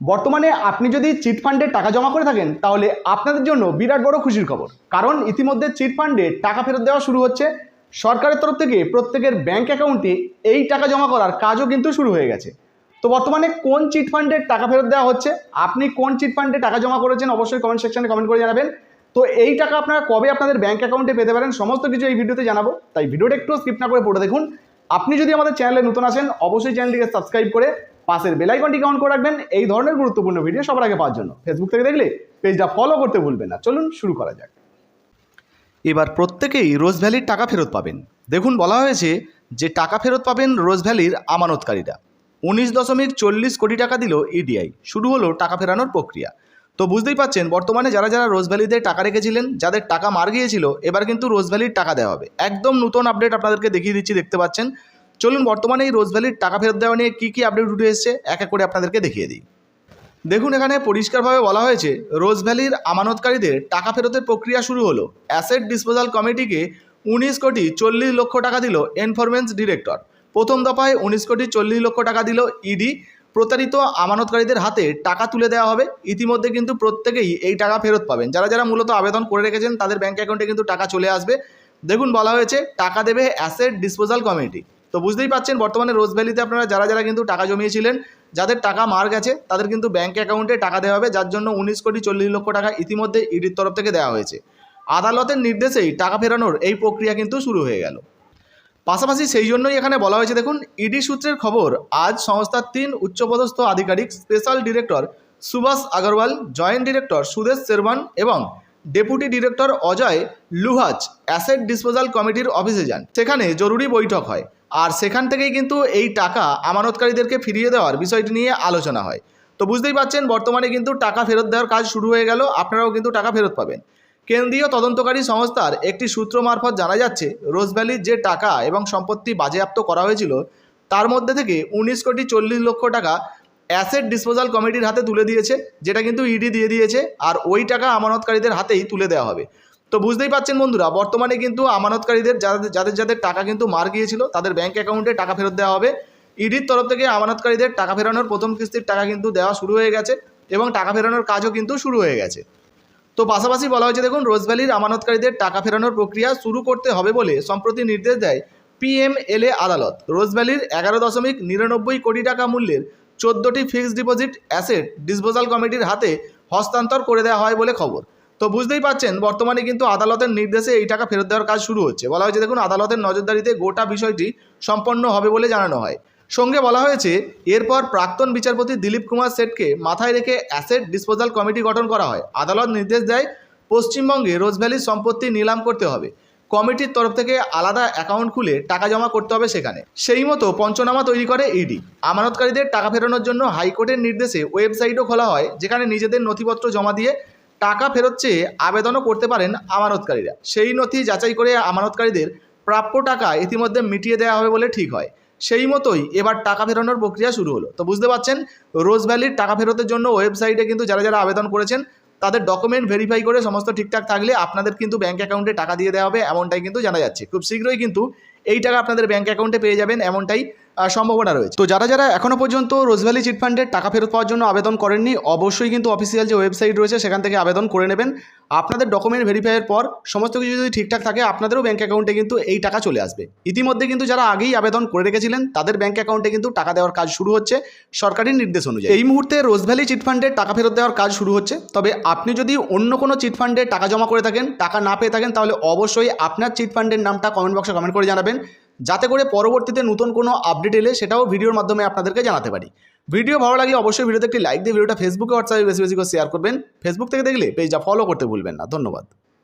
বর্তমানে আপনি যদি চিট ফান্ডে টাকা জমা করে থাকেন, তাহলে আপনাদের জন্য বিরাট বড় খুশির খবর। কারণ ইতিমধ্যে চিট ফান্ডে টাকা ফেরত দেওয়া শুরু হচ্ছে। সরকারের তরফ থেকে প্রত্যেকের ব্যাংক অ্যাকাউন্টে এই টাকা জমা করার কাজও কিন্তু শুরু হয়ে গেছে। তো বর্তমানে কোন চিট ফান্ডে টাকা ফেরত দেওয়া হচ্ছে? আপনি কোন চিট ফান্ডে টাকা জমা করেছেন অবশ্যই কমেন্ট সেকশনে কমেন্ট করে জানাবেন। তো এই টাকা আপনারা কবে আপনাদের ব্যাংক অ্যাকাউন্টে পেতে পারেন, সমস্ত কিছু এই ভিডিওতে জানাব। তাই ভিডিওটা একটু স্কিপ না করে পড়ে দেখুন। আপনি যদি আমাদের চ্যানেলে নতুন আসেন, অবশ্যই চ্যানেলটিকে সাবস্ক্রাইব করে পাশের বেলাইকনটিকে অন করে রাখবেন। এই ধরনের গুরুত্বপূর্ণ ভিডিও সবার আগে পাওয়ার জন্য। ফেসবুক থেকে দেখলে পেজটা ফলো করতে ভুলবেন না। চলুন শুরু করা যাক। এবার প্রত্যেকেই রোজ ভ্যালির টাকা ফেরত পাবেন। দেখুন, বলা হয়েছে যে টাকা ফেরত পাবেন রোজ ভ্যালির আমানতকারীরা। উনিশ দশমিক চল্লিশ কোটি টাকা দিল ইডিআই শুরু হলো টাকা ফেরানোর প্রক্রিয়া। তো বুঝতেই পাচ্ছেন, বর্তমানে যারা যারা রোজ ভ্যালিতে টাকা রেখেছিলেন, যাদের টাকা মার গিয়েছিল, এবার কিন্তু রোজ ভ্যালির টাকা দেওয়া হবে। একদম নতুন আপডেট আপনাদেরকে দেখিয়ে দিচ্ছি, দেখতে পাচ্ছেন। চলুন বর্তমানে এই রোজ ভ্যালির টাকা ফেরত দেওয়া নিয়ে কী কী আপডেট উঠে এসেছে, এক এক করে আপনাদেরকে দেখিয়ে দিই। দেখুন, এখানে পরিষ্কারভাবে বলা হয়েছে রোজ ভ্যালির আমানতকারীদের টাকা ফেরতের প্রক্রিয়া শুরু হলো। অ্যাসেট ডিসপোজাল কমিটিকে উনিশ কোটি চল্লিশ লক্ষ টাকা দিল এনফরমেন্স ডিরেক্টর প্রথম দফায় উনিশ কোটি চল্লিশ লক্ষ টাকা দিল ইডি প্রতারিত আমানতকারীদের হাতে টাকা তুলে দেওয়া হবে। ইতিমধ্যে কিন্তু প্রত্যেকেই এই টাকা ফেরত পাবেন। যারা যারা মূলত আবেদন করে রেখেছেন, তাদের ব্যাঙ্ক অ্যাকাউন্টে কিন্তু টাকা চলে আসবে। দেখুন, বলা হয়েছে, টাকা দেবে অ্যাসেট ডিসপোজাল কমিটি তো বুঝতেই পাচ্ছেন, বর্তমানে রোজ ভ্যালিতে আপনারা যারা যারা কিন্তু টাকা জমিয়েছিলেন, যাদের টাকা মার গেছে, তাদের কিন্তু ব্যাঙ্ক অ্যাকাউন্টে টাকা দেওয়া হবে, যার জন্য উনিশ কোটি চল্লিশ লক্ষ টাকা ইতিমধ্যে ইডির তরফ থেকে দেওয়া হয়েছে। আদালতের নির্দেশেই টাকা ফেরানোর এই প্রক্রিয়া কিন্তু শুরু হয়ে গেল। পাশাপাশি সেই জন্যই এখানে বলা হয়েছে, দেখুন, ইডি সূত্রের খবর, আজ সংস্থার তিন উচ্চপদস্থ আধিকারিক special director Subhash Agarwal joint director Sudesh Sherman এবং deputy director Ajay Luhaj asset disposal কমিটির অফিসে যান। সেখানে জরুরি বৈঠক হয়। আর সেখান থেকেই কিন্তু এই টাকা আমানতকারীদেরকে ফিরিয়ে দেওয়ার বিষয়টি নিয়ে আলোচনা হয়। তো বুঝতেই পাচ্ছেন, বর্তমানে কিন্তু টাকা ফেরত দেওয়ার কাজ শুরু হয়ে গেল। আপনারাও কিন্তু টাকা ফেরত পাবেন। কেন্দ্রীয় তদন্তকারী সংস্থার একটি সূত্র মারফত জানা যাচ্ছে রোজভ্যালির যে টাকা এবং সম্পত্তি বাজেয়াপ্ত করা হয়েছিল, তার মধ্যে থেকে উনিশ কোটি চল্লিশ লক্ষ টাকা অ্যাসেট ডিসপোজাল কমিটির হাতে তুলে দিয়েছে, যেটা কিন্তু ইডি দিয়ে দিয়েছে, আর ওই টাকা আমানতকারীদের হাতেই তুলে দেওয়া হবে। তো বুঝতেই পাচ্ছেন বন্ধুরা, বর্তমানে কিন্তু আমানতকারীদের যাদের যাদের যাদের টাকা কিন্তু মার গিয়েছিল, তাদের ব্যাঙ্ক অ্যাকাউন্টে টাকা ফেরত দেওয়া হবে। ইডির তরফ থেকে আমানতকারীদের টাকা ফেরানোর প্রথম কিস্তির টাকা কিন্তু দেওয়া শুরু হয়ে গেছে, এবং টাকা ফেরানোর কাজও কিন্তু শুরু হয়ে গেছে। তো পাশাপাশি বলা হয়েছে, দেখুন রোজভ্যালির আমানতকারীদের টাকা ফেরানোর প্রক্রিয়া শুরু করতে হবে বলে সম্প্রতি নির্দেশ দেয় পিএমএলএ আদালত। রোজভ্যালির এগারো দশমিক নিরানব্বই কোটি টাকা মূল্যের চোদ্দোটি ফিক্সড ডিপোজিট অ্যাসেট ডিসপোজাল কমিটির হাতে হস্তান্তর করে দেওয়া হয় বলে খবর। তো বুঝতেই পাচ্ছেন, বর্তমানে কিন্তু আদালতের নির্দেশে এই টাকা ফেরত দেওয়ার কাজ শুরু হচ্ছে। বলা হয়েছে, দেখুন, আদালতের নজরদারিতে গোটা বিষয়টি সম্পন্ন হবে বলে জানানো হয়। সঙ্গে বলা হয়েছে, এরপর প্রাক্তন বিচারপতি দিলীপ কুমার সেটকে মাথায় রেখে অ্যাসেট ডিসপোজাল কমিটি গঠন করা হয়। আদালত নির্দেশ দেয়, পশ্চিমবঙ্গে রোজভ্যালির সম্পত্তি নিলাম করতে হবে। কমিটির তরফ থেকে আলাদা অ্যাকাউন্ট খুলে টাকা জমা করতে হবে সেখানে। সেই মতো পঞ্চনামা তৈরি করে ইডি আমানতকারীদের টাকা ফেরানোর জন্য হাইকোর্টের নির্দেশে ওয়েবসাইটও খোলা হয়, যেখানে নিজেদের নথিপত্র জমা দিয়ে টাকা ফেরত চেয়ে আবেদনও করতে পারেন আমানতকারীরা। সেই নথি যাচাই করে আমানতকারীদের প্রাপ্য টাকা ইতিমধ্যে মিটিয়ে দেওয়া হবে বলে ঠিক হয়। সেই মতোই এবার টাকা ফেরানোর প্রক্রিয়া শুরু হলো। তো বুঝতে পারছেন, রোজ ভ্যালির টাকা ফেরতের জন্য ওয়েবসাইটে কিন্তু যারা যারা আবেদন করেছেন তাদের ডকুমেন্ট ভেরিফাই করে সমস্ত ঠিকঠাক থাকলে আপনাদের কিন্তু ব্যাঙ্ক অ্যাকাউন্টে টাকা দিয়ে দেওয়া হবে, এমনটাই কিন্তু জানা যাচ্ছে। খুব শীঘ্রই কিন্তু এই টাকা আপনাদের ব্যাঙ্ক অ্যাকাউন্টে পেয়ে যাবেন, এমনটাই সম্ভাবনা রয়েছে। তো যারা যারা এখনও পর্যন্ত রোজভ্যালি চিটফান্ডের টাকা ফেরত পাওয়ার জন্য আবেদন করেননি, অবশ্যই কিন্তু অফিসিয়াল যে ওয়েবসাইট রয়েছে, সেখান থেকে আবেদন করে নেবেন। আপনাদের ডকুমেন্ট ভেরিফাইয়ের পর সমস্ত কিছু যদি ঠিকঠাক থাকে, আপনাদেরও ব্যাঙ্ক অ্যাকাউন্টে কিন্তু এই টাকা চলে আসবে। ইতিমধ্যে কিন্তু যারা আগেই আবেদন করে রেখেছিলেন, তাদের ব্যাঙ্ক অ্যাকাউন্টে কিন্তু টাকা দেওয়ার কাজ শুরু হচ্ছে সরকারি নির্দেশ অনুযায়ী। এই মুহূর্তে রোজভ্যালি চিটফান্ডের টাকা ফেরত দেওয়ার কাজ শুরু হচ্ছে। তবে আপনি যদি অন্য কোনো চিটফান্ডে টাকা জমা করে থাকেন, টাকা না পেয়ে থাকেন, তাহলে অবশ্যই আপনার চিটফান্ডের নামটা কমেন্ট বক্সে কমেন্ট করে জানাবেন। যাতে করে পরবর্তীতে নতুন কোনো আপডেট এলে সেটাও ভিডিওর মাধ্যমে আপনাদেরকে জানাতে পারি। ভিডিও ভালো লাগলে অবশ্যই ভিডিওতে একটি লাইক দিয়ে, ভিডিওটা ফেসবুকে হোয়াটসঅ্যাপে বেশি বেশি করে শেয়ার করবেন। ফেসবুক থেকে দেখলে পেজটা ফলো করতে ভুলবেন না। ধন্যবাদ।